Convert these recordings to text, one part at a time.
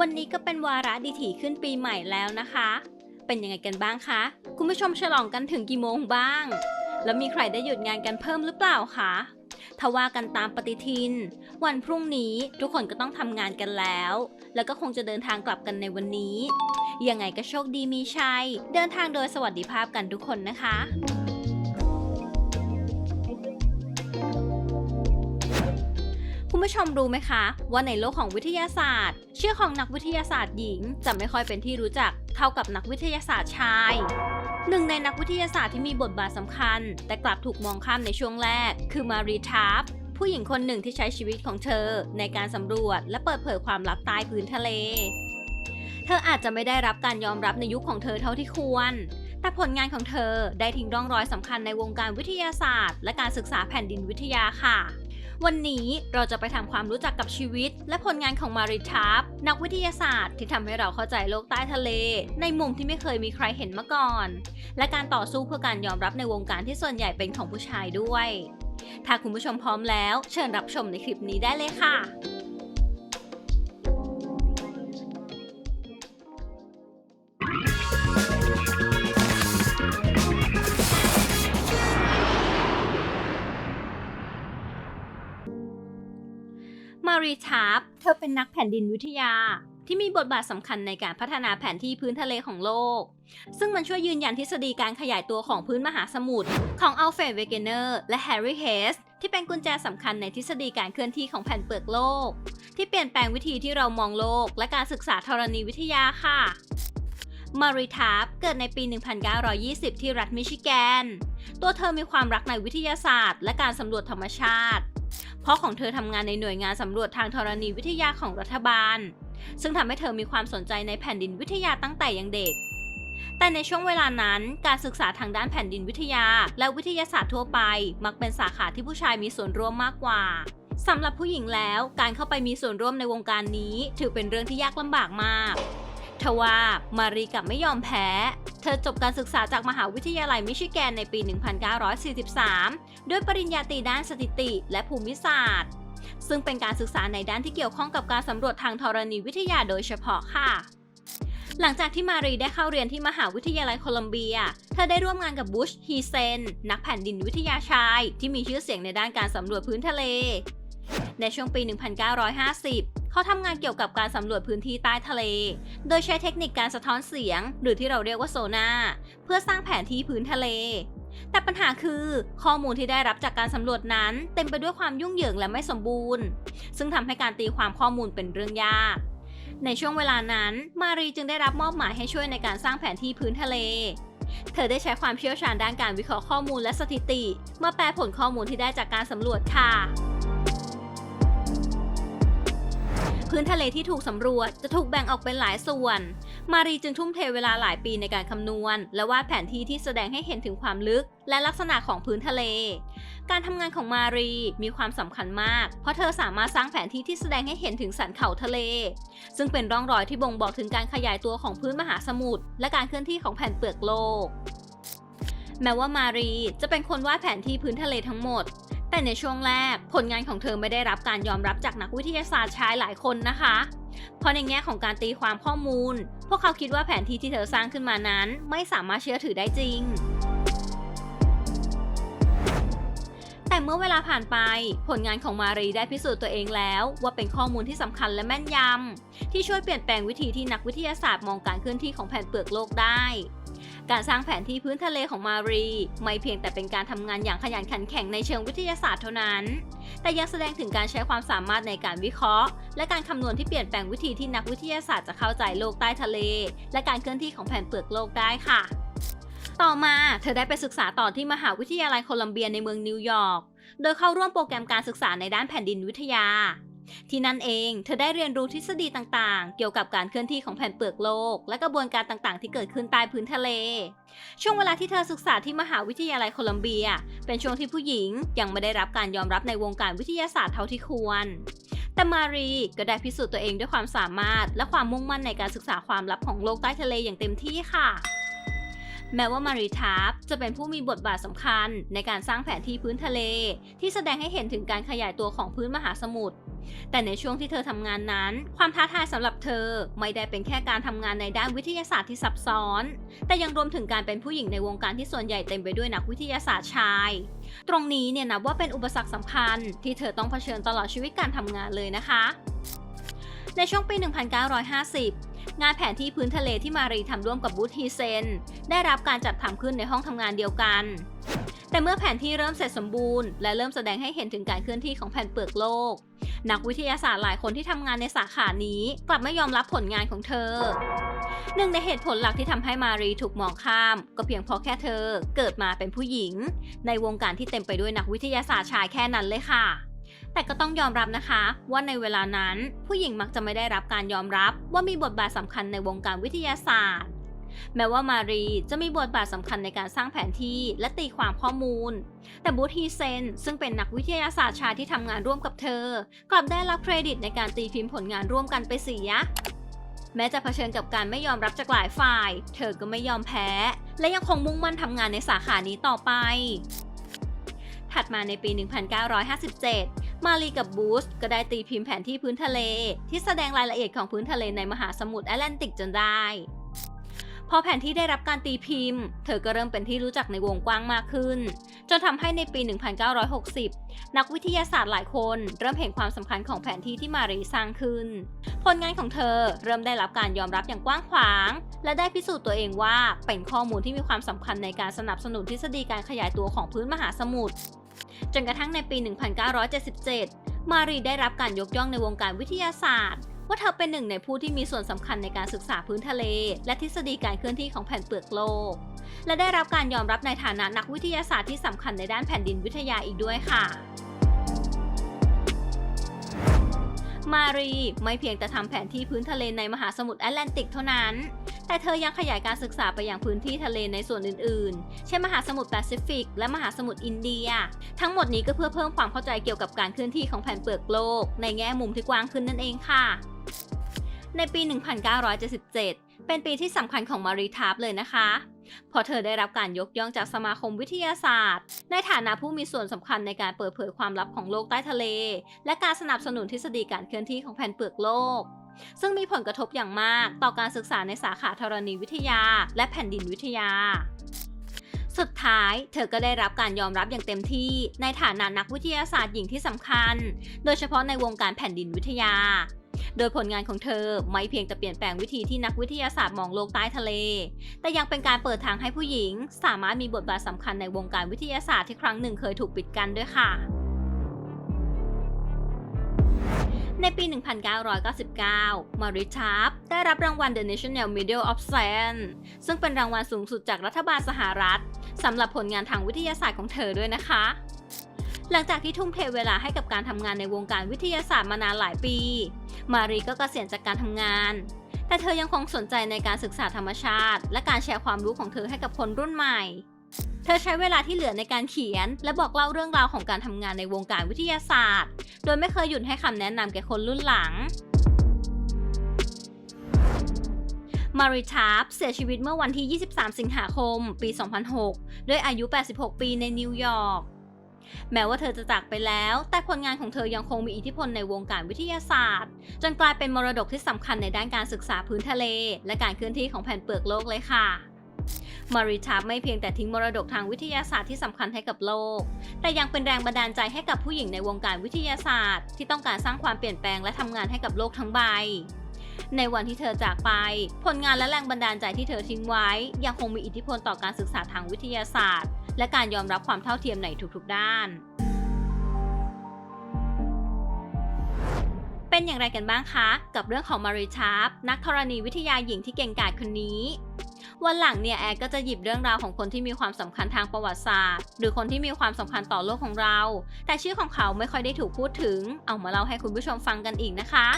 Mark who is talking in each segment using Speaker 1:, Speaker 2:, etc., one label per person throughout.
Speaker 1: วันนี้ก็เป็นวาระดีถีขึ้นปีใหม่แล้วนะคะ เป็นยังไงกันบ้างคะ คุณผู้ชมฉลองกันถึงกี่โมงบ้าง แล้วมีใครได้หยุดงานกันเพิ่มหรือเปล่าคะถ้าว่ากันตามปฏิทิน วันพรุ่งนี้ทุกคนก็ต้องทำงานกันแล้ว แล้วก็คงจะเดินทางกลับกันในวันนี้ ยังไงก็โชคดีมีชัย เดินทางโดยสวัสดิภาพกันทุกคนนะคะ คุณผู้ชมรู้ไหมคะ ว่าในโลกของวิทยาศาสตร์ ชื่อของนักวิทยาศาสตร์หญิง จะไม่ค่อยเป็นที่รู้จักเท่ากับนักวิทยาศาสตร์ชายหนึ่งในนักวิทยาศาสตร์ที่มีบทบาทสำคัญ แต่กลับถูกมองข้ามในช่วงแรก คือมารีทาร์ฟผู้หญิงคนหนึ่งที่ใช้ชีวิตของเธอ ในการสำรวจ และเปิดเผยความลับใต้พื้นทะเล เธออาจจะไม่ได้รับการยอมรับในยุคของเธอเท่าที่ควร แต่ผลงานของเธอได้ทิ้งร่องรอยสำคัญในวงการวิทยาศาสตร์ และการศึกษาแผ่นดินวิทยาค่ะ วันนี้เราจะไปทำความรู้จักกับชีวิต และผลงานของมาริทาร์ฟนักวิทยาศาสตร์ที่ทำให้เราเข้าใจโลกใต้ทะเล ในมุมที่ไม่เคยมีใครเห็นมาก่อน และการต่อสู้เพื่อการยอมรับในวงการที่ส่วนใหญ่เป็นของผู้ชายด้วย ถ้าคุณผู้ชมพร้อมแล้ว เชิญรับชมในคลิปนี้ได้เลยค่ะ รีชาร์ปเธอเป็นนักแผ่นดินวิทยา ที่มีบทบาทสำคัญในการพัฒนาแผนที่พื้นทะเลของโลก ซึ่งมันช่วยยืนยันทฤษฎีการขยายตัวของพื้นมหาสมุทรของอัลเฟรดเวเกเนอร์และแฮร์รี่เฮสที่เป็นกุญแจสำคัญในทฤษฎีการเคลื่อนที่ของแผ่นเปลือกโลก ที่เปลี่ยนแปลงวิธีที่เรามองโลก และการศึกษาธรณีวิทยาค่ะมาริทาร์เกิดในปี 1920 ที่รัฐมิชิแกน ตัวเธอมีความรักในวิทยาศาสตร์ และการสำรวจธรรมชาติ พราะของเธอทำงานในหน่วยงานสำรวจทางธรณีวิทยาของรัฐบาล ซึ่งทำให้เธอมีความสนใจในแผ่นดินวิทยาตั้งแต่ยังเด็ก แต่ในช่วงเวลานั้นการศึกษาทางด้านแผ่นดินวิทยา และวิทยาศาสตร์ทั่วไป มักเป็นสาขาที่ผู้ชายมีส่วนร่วมมากกว่าสำหรับผู้หญิงแล้ว การเข้าไปมีส่วนร่วมในวงการนี้ ถือเป็นเรื่องที่ยากลำบากมาก ทว่ามารีกลับไม่ยอมแพ้ เธอจบการศึกษาจากมหาวิทยาลัยมิชิแกนในปี 1943 ด้วยปริญญาตรีด้านสถิติและภูมิศาสตร์ ซึ่งเป็นการศึกษาในด้านที่เกี่ยวข้องกับการสำรวจทางธรณีวิทยาโดยเฉพาะค่ะหลังจากที่มารีได้เข้าเรียนที่มหาวิทยาลัยโคลัมเบีย เธอได้ร่วมงานกับบุช ฮีเซน นักแผ่นดินวิทยาชาย ที่มีชื่อเสียงในด้านการสำรวจพื้นทะเล ในช่วงปี 1950 เขาทำงานเกี่ยวกับการสำรวจพื้นที่ใต้ทะเล โดยใช้เทคนิคการสะท้อนเสียง หรือที่เราเรียกว่าโซนาเพื่อสร้างแผนที่พื้นทะเล แต่ปัญหาคือข้อมูลที่ได้รับจากการสำรวจนั้น เต็มไปด้วยความยุ่งเหยิงและไม่สมบูรณ์ ซึ่งทำให้การตีความข้อมูลเป็นเรื่องยากในช่วงเวลานั้น มารีจึงได้รับมอบหมายให้ช่วยในการสร้างแผนที่พื้นทะเล เธอได้ใช้ความเชี่ยวชาญด้านการวิเคราะห์ข้อมูลและสถิติ มาแปลผลข้อมูลที่ได้จากการสำรวจค่ะ พื้นทะเลที่ถูกสำรวจจะถูกแบ่งออกเป็นหลายส่วน มารีจึงทุ่มเทเวลาหลายปีในการคำนวณ และวาดแผนที่ที่แสดงให้เห็นถึงความลึก และลักษณะของพื้นทะเล การทำงานของมารีมีความสำคัญมาก เพราะเธอสามารถสร้างแผนที่ที่แสดงให้เห็นถึงสันเขาทะเล ซึ่งเป็นร่องรอยที่บ่งบอกถึงการขยายตัวของพื้นมหาสมุทรและการเคลื่อนที่ของแผ่นเปลือกโลกแม้ว่ามารีจะเป็นคนวาดแผนที่พื้นทะเลทั้งหมด แต่ในช่วงแรก ผลงานของเธอไม่ได้รับการยอมรับจากนักวิทยาศาสตร์ชายหลายคนนะคะ เพราะในแง่ของการตีความข้อมูล พวกเขาคิดว่าแผนที่ที่เธอสร้างขึ้นมานั้น ไม่สามารถเชื่อถือได้จริงแต่เมื่อเวลาผ่านไป ผลงานของมารีได้พิสูจน์ตัวเองแล้ว ว่าเป็นข้อมูลที่สำคัญและแม่นยำที่ช่วยเปลี่ยนแปลงวิธีที่นักวิทยาศาสตร์มองการเคลื่อนที่ของแผ่นเปลือกโลกได้ การสร้างแผนที่พื้นทะเลของมารี ไม่เพียงแต่เป็นการทำงานอย่างขยันขันแข็งในเชิงวิทยาศาสตร์เท่านั้น แต่ยังแสดงถึงการใช้ความสามารถในการวิเคราะห์ และการคำนวณที่เปลี่ยนแปลงวิธีที่นักวิทยาศาสตร์จะเข้าใจโลกใต้ทะเล และการเคลื่อนที่ของแผ่นเปลือกโลกได้ค่ะ ต่อมาเธอได้ไปศึกษาต่อที่มหาวิทยาลัยโคลัมเบียในเมืองนิวยอร์ก โดยเข้าร่วมโปรแกรมการศึกษาในด้านแผ่นดินวิทยา ที่นั่นเองเธอได้เรียนรู้ทฤษฎีต่างๆ เกี่ยวกับการเคลื่อนที่ของแผ่นเปลือกโลก และกระบวนการต่างๆ ที่เกิดขึ้นใต้พื้นทะเล ช่วงเวลาที่เธอศึกษาที่มหาวิทยาลัยโคลัมเบีย เป็นช่วงที่ผู้หญิงยังไม่ได้รับการยอมรับในวงการวิทยาศาสตร์เท่าที่ควร แต่มารีก็ได้พิสูจน์ตัวเองด้วยความสามารถ และความมุ่งมั่นในการศึกษาความลับของโลกใต้ทะเลอย่างเต็มที่ค่ะแม้ว่ามารีทาร์ปจะเป็นผู้มีบทบาทสำคัญในการสร้างแผนที่พื้นทะเล ที่แสดงให้เห็นถึงการขยายตัวของพื้นมหาสมุทร แต่ในช่วงที่เธอทำงานนั้น ความท้าทายสำหรับเธอไม่ได้เป็นแค่การทำงานในด้านวิทยาศาสตร์ที่ซับซ้อน แต่ยังรวมถึงการเป็นผู้หญิงในวงการที่ส่วนใหญ่เต็มไปด้วยนักวิทยาศาสตร์ชาย ตรงนี้เนี่ยนับว่าเป็นอุปสรรคสำคัญ ที่เธอต้องเผชิญตลอดชีวิตการทำงานเลยนะคะ ในช่วงปี 1950งานแผนที่พื้นทะเลที่มารีทำร่วมกับบูธฮีเซน ได้รับการจัดทำขึ้นในห้องทำงานเดียวกัน แต่เมื่อแผนที่เริ่มเสร็จสมบูรณ์ และเริ่มแสดงให้เห็นถึงการเคลื่อนที่ของแผ่นเปลือกโลก นักวิทยาศาสตร์หลายคนที่ทำงานในสาขานี้ กลับไม่ยอมรับผลงานของเธอ หนึ่งในเหตุผลหลักที่ทำให้มารีถูกมองข้าม ก็เพียงเพราะแค่เธอเกิดมาเป็นผู้หญิง ในวงการที่เต็มไปด้วยนักวิทยาศาสตร์ชายแค่นั้นเลยค่ะแต่ก็ต้องยอมรับนะคะ ว่าในเวลานั้นผู้หญิงมักจะไม่ได้รับการยอมรับว่ามีบทบาทสำคัญในวงการวิทยาศาสตร์ แม้ว่ามารีจะมีบทบาทสำคัญในการสร้างแผนที่และตีความข้อมูล แต่บูธฮีเซนซึ่งเป็นนักวิทยาศาสตร์ชายที่ทำงานร่วมกับเธอ กลับได้รับเครดิตในการตีพิมพ์ผลงานร่วมกันไปเสียแม้จะเผชิญกับการไม่ยอมรับจากหลายฝ่าย เธอก็ไม่ยอมแพ้ และยังคงมุ่งมั่นทำงานในสาขานี้ต่อไป ถัดมาในปี 1957 มารีกับบูสก็ได้ตีพิมพ์แผนที่พื้นทะเล ที่แสดงรายละเอียดของพื้นทะเลในมหาสมุทรแอตแลนติกจนได้ พอแผนที่ได้รับการตีพิมพ์ เธอก็เริ่มเป็นที่รู้จักในวงกว้างมากขึ้น จนทำให้ในปี 1960 นักวิทยาศาสตร์หลายคนเริ่มเห็นความสำคัญของแผนที่ที่มารีสร้างขึ้น ผลงานของเธอเริ่มได้รับการยอมรับอย่างกว้างขวาง และได้พิสูจน์ตัวเองว่าเป็นข้อมูลที่มีความสำคัญในการสนับสนุนทฤษฎีการขยายตัวของพื้นมหาสมุทร จนกระทั่งในปี 1977 มารีได้รับการยกย่องในวงการวิทยาศาสตร์ ว่าเธอเป็นหนึ่งในผู้ที่มีส่วนสำคัญในการศึกษาพื้นทะเล และทฤษฎีการเคลื่อนที่ของแผ่นเปลือกโลก และได้รับการยอมรับในฐานะนักวิทยาศาสตร์ที่สำคัญในด้านแผ่นดินวิทยาอีกด้วยค่ะมารีไม่เพียงแต่ทำแผนที่พื้นทะเลในมหาสมุทรแอตแลนติกเท่านั้น แต่เธอยังขยายการศึกษาไปยังพื้นที่ทะเลในส่วนอื่นๆ เช่นมหาสมุทรแปซิฟิก และมหาสมุทรอินเดีย ทั้งหมดนี้ก็เพื่อเพิ่มความเข้าใจเกี่ยวกับการเคลื่อนที่ของแผ่นเปลือกโลก ในแง่มุมที่กว้างขึ้นนั่นเองค่ะ ในปี 1977 เป็นปีที่สำคัญของมารีทาร์ปเลยนะคะเพราะเธอได้รับการยกย่องจากสมาคมวิทยาศาสตร์ ในฐานะผู้มีส่วนสำคัญในการเปิดเผยความลับของโลกใต้ทะเล และการสนับสนุนทฤษฎีการเคลื่อนที่ของแผ่นเปลือกโลก ซึ่งมีผลกระทบอย่างมากต่อการศึกษาในสาขาธรณีวิทยา และแผ่นดินวิทยา สุดท้ายเธอก็ได้รับการยอมรับอย่างเต็มที่ในฐานะนักวิทยาศาสตร์หญิงที่สำคัญ โดยเฉพาะในวงการแผ่นดินวิทยาโดยผลงานของเธอไม่เพียงแต่เปลี่ยนแปลงวิธีที่นักวิทยาศาสตร์มองโลกใต้ทะเล แต่ยังเป็นการเปิดทางให้ผู้หญิง สามารถมีบทบาทสำคัญในวงการวิทยาศาสตร์ที่ครั้งหนึ่งเคยถูกปิดกั้นด้วยค่ะ ในปี 1999มาริชาร์ปได้รับรางวัล The National Medal of Science ซึ่งเป็นรางวัลสูงสุดจากรัฐบาลสหรัฐสำหรับผลงานทางวิทยาศาสตร์ของเธอด้วยนะคะ หลังจากที่ทุ่มเทเวลาให้กับการทำงานในวงการวิทยาศาสตร์มานานหลายปี มารีก็เกษียณจากการทำงานแต่เธอยังคงสนใจในการศึกษาธรรมชาติ และการแชร์ความรู้ของเธอให้กับคนรุ่นใหม่ เธอใช้เวลาที่เหลือในการเขียน และบอกเล่าเรื่องราวของการทำงานในวงการวิทยาศาสตร์ โดยไม่เคยหยุดให้คำแนะนำแก่คนรุ่นหลังมาริชาร์ปเสียชีวิตเมื่อวันที่ 23 สิงหาคม ปี 2006 ด้วยอายุ 86 ปีในนิวยอร์ก แม้ว่าเธอจะจากไปแล้ว แต่ผลงานของเธอยังคงมีอิทธิพลในวงการวิทยาศาสตร์ จนกลายเป็นมรดกที่สำคัญในด้านการศึกษาพื้นทะเล และการเคลื่อนที่ของแผ่นเปลือกโลกเลยค่ะ มาริชาร์ไม่เพียงแต่ทิ้งมรดกทางวิทยาศาสตร์ที่สำคัญให้กับโลก แต่ยังเป็นแรงบันดาลใจให้กับผู้หญิงในวงการวิทยาศาสตร์ ที่ต้องการสร้างความเปลี่ยนแปลงและทำงานให้กับโลกทั้งใบ ในวันที่เธอจากไป ผลงานและแรงบันดาลใจที่เธอทิ้งไว้ ยังคงมีอิทธิพลต่อการศึกษาทางวิทยาศาสตร์ และการยอมรับความเท่าเทียมในทุกๆ ด้านเป็นอย่างไรกันบ้างคะ กับเรื่องของมาริชาร์ปนักธรณีวิทยาหญิงที่เก่งกาจคนนี้ วันหลังเนี่ยแอร์ก็จะหยิบเรื่องราวของคนที่มีความสำคัญทางประวัติศาสตร์ หรือคนที่มีความสำคัญต่อโลกของเรา แต่ชื่อของเขาไม่ค่อยได้ถูกพูดถึง เอามาเล่าให้คุณผู้ชมฟังกันอีกนะคะ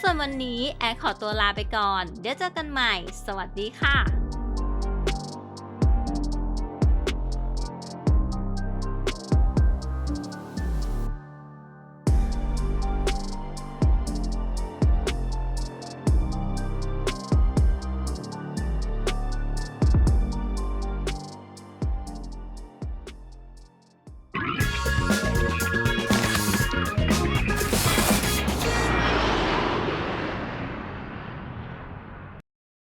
Speaker 1: ส่วนวันนี้แอร์ขอตัวลาไปก่อน เดี๋ยวเจอกันใหม่ สวัสดีค่ะ